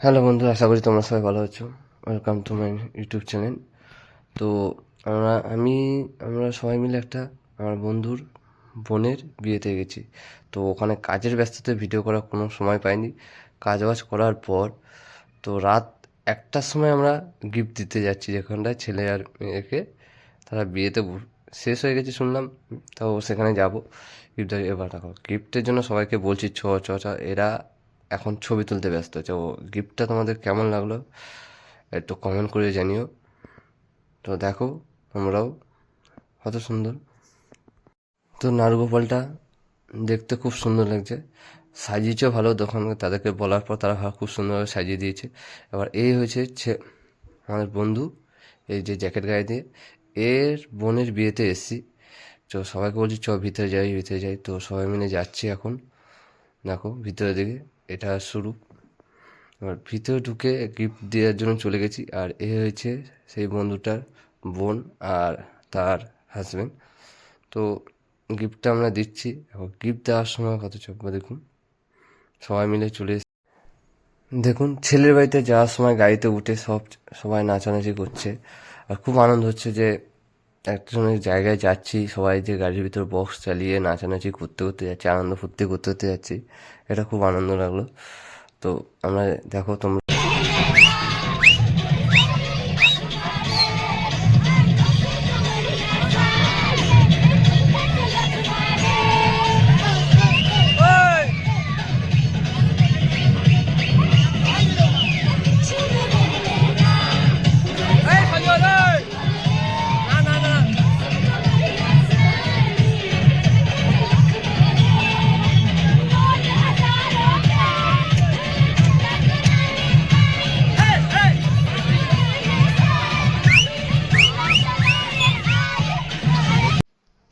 Hello বন্ধু আশা করি তোমরা সবাই ভালো আছো। Welcome to my YouTube channel তো আমরা, আমি, আমরা সবাই মিলে একটা, আমার বন্ধুর বোনের বিয়েতে গেছি। তো ওখানে কাজের ব্যস্ততায় ভিডিও করার কোনো সময় পাইনি। কাজ বাজ করার পর, তো রাত একটার সময় আমরা গিফট দিতে যাচ্ছি যেখানটায় ছেলে আর মেয়েকে। তারা বিয়েতে শেষ হয়ে গেছে শুনলাম, তাও সেখানে যাব। গিফট এবার দেখো গিফটের জন্য সবাইকে বলছি, ছ চ এরা এখন ছবি তুলতে ব্যস্ত ও গিফটটা তোমাদের কেমন লাগল একটু কমেন্ট করে জানিও। তো দেখো তোমরাও কত সুন্দর। তো নারগোপালটা দেখতে খুব সুন্দর লাগছে। সাজিয়েছেও ভালো দোকান তাদেরকে বলার পর তারা খুব সুন্দরভাবে সাজিয়ে দিয়েছে। এবার এই হয়েছে আমাদের বন্ধু, এই যে জ্যাকেট গায়ে দিয়ে, এর বোনের বিয়েতে এসছি। তো সবাইকে বলছি চ ভিতরে যাই ভিতরে যাই। তো সবাই মিলে যাচ্ছি এখন। দেখো, ভিতরের দিকে। এটা শুরু। এবার ভিতরে ঢুকে গিফট দেওয়ার জন্য চলে গেছি। আর এ হয়েছে সেই বন্ধুটার বোন আর তার হাজবেন্ড তো গিফটটা আমরা দিচ্ছি। এখন গিফট দেওয়ার সময় কত চব্বা দেখুন। সবাই মিলে চলে দেখুন, ছেলের বাড়িতে যাওয়ার সময় গাড়িতে উঠে সব, সবাই নাচানাচি করছে। আর খুব আনন্দ হচ্ছে যে একজনের জায়গায় যাচ্ছি, সবাই যে গাড়ির ভিতর বক্স চালিয়ে নাচানাচি করতে করতে যাচ্ছি, আনন্দ ফুর্তি করতে করতে যাচ্ছি, এটা খুব আনন্দ লাগল। তো আমরা দেখো তোমরা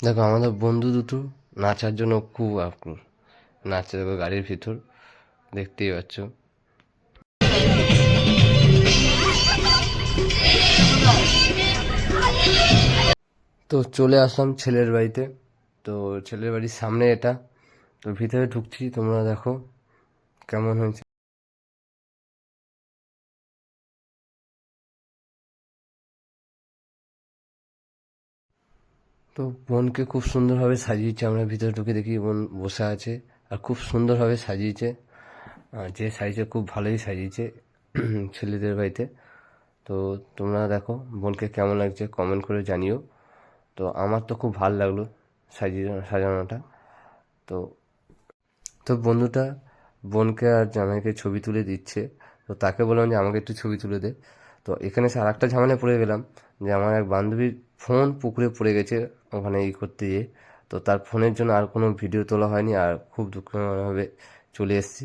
দেখো, আমাদের বন্ধু দুটো নাচার জন্য খুব আগ্রহ। নাচছে দেখো গাড়ির ভিতর, দেখতেই পাচ্ছ। তো চলে আসলাম ছেলের বাড়িতে। তো ছেলের বাড়ির সামনে এটা। তো ভিতরে ঢুকছি, তোমরা দেখো কেমন হয়েছে। তো বোনকে খুব সুন্দরভাবে সাজিয়েছে। আমরা ভিতরে ঢুকে দেখি বোন বসে আছে আর খুব সুন্দরভাবে সাজিয়েছে। যে সাজিয়েছে খুব ভালোই সাজিয়েছে ছেলেদের বাড়িতে। তো তোমরা দেখো বোনকে কেমন লাগছে কমেন্ট করে জানিও। তো আমার তো খুব ভালো লাগল সাজিয়ে, সাজানোটা। তো তো বন্ধুটা বোনকে আর জামাইকে ছবি তুলে দিচ্ছে। তো তাকে বললাম যে, আমাকে একটু ছবি তুলে দে। তো এখানে সে আর একটা ঝামেলায় পড়ে গেলাম যে, আমার এক বান্ধবীর ফোন পুকুরে পড়ে গেছে। ওখানে ই করতে গিয়ে। তো তার ফোনের জন্য আর কোনো ভিডিও তোলা হয়নি আর খুব দুঃখভাবে চলে এসেছি।